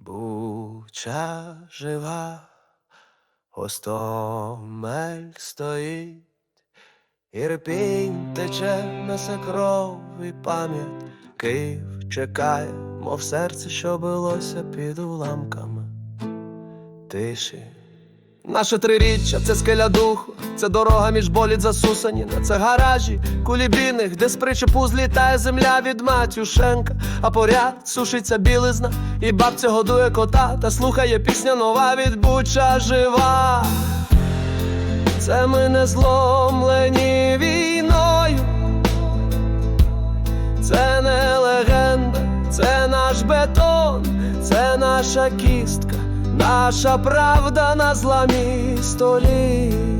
Буча жива, Гостомель стоїть, Ірпінь тече, несе кров і пам'ять, Київ чекає, мов серце, що билося під уламками. Тиші. Наше триріччя це скеля духу, це дорога між боліт засусаніна, це гаражі, кулібіних, де з причепу злітає земля від Матюшенка, а поряд сушиться білизна, і бабця годує кота, та слухає пісня нова від Буча жива. Це ми не зломлені війною, це не легенда, це наш бетон, це наша кістка, наша правда на зламі століть.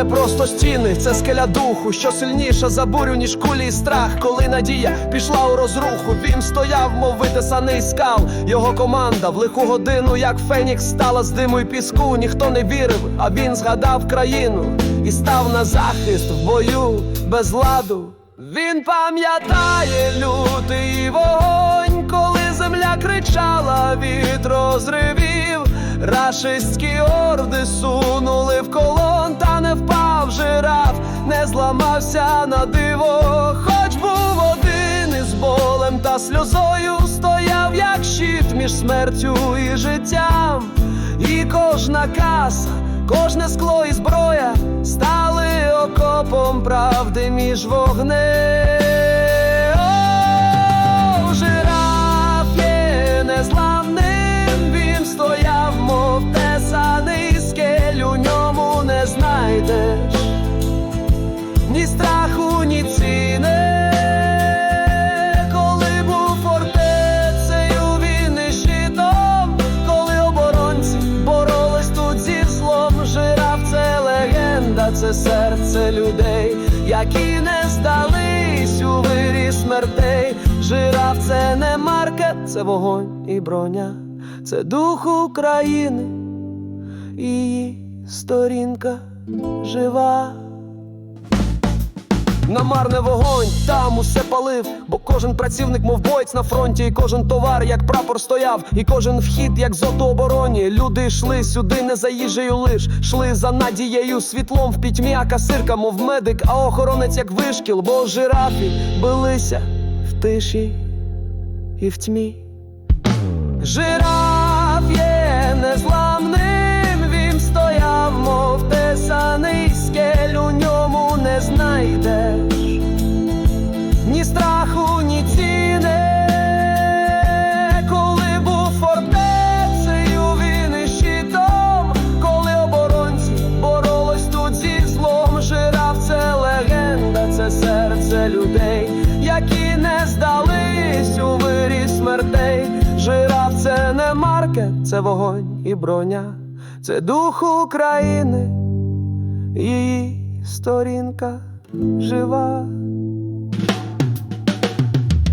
Не просто стіни, це скеля духу, що сильніша за бурю, ніж кулі і страх. Коли надія пішла у розруху, він стояв, мов витисаний скал. Його команда в лиху годину, як Фенікс, стала з диму й піску. Ніхто не вірив, а він згадав країну і став на захист в бою без ладу. Він пам'ятає лютий вогонь, коли земля кричала від розривів. Рашистські орди сунули в колон, зламався на диво, хоч був один із болем та сльозою, стояв як щит між смертю і життям, і кожна каса, кожне скло і зброя стали окопом правди між вогнем. О, жираф є незламним, він стояв, мов тесаний скель, у ньому не знайдеш це серце людей, які не здались у вирі смертей. Жираф це не маркет, це вогонь і броня, це дух України, її сторінка жива. Намарне вогонь, там усе палив, бо кожен працівник, мов боєць на фронті, і кожен товар, як прапор стояв, і кожен вхід, як зото обороні. Люди йшли сюди не за їжею лиш, шли за надією, світлом в пітьмі, а касирка, мов медик, а охоронець, як вишкіл, бо жирафі билися в тиші і в тьмі. Жираф це вогонь і броня, це дух України, її сторінка жива.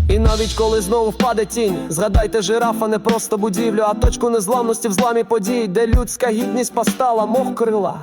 І навіть коли знову впаде тінь, згадайте жирафа не просто будівлю, а точку незламності в зламі подій, де людська гідність постала, мов крила.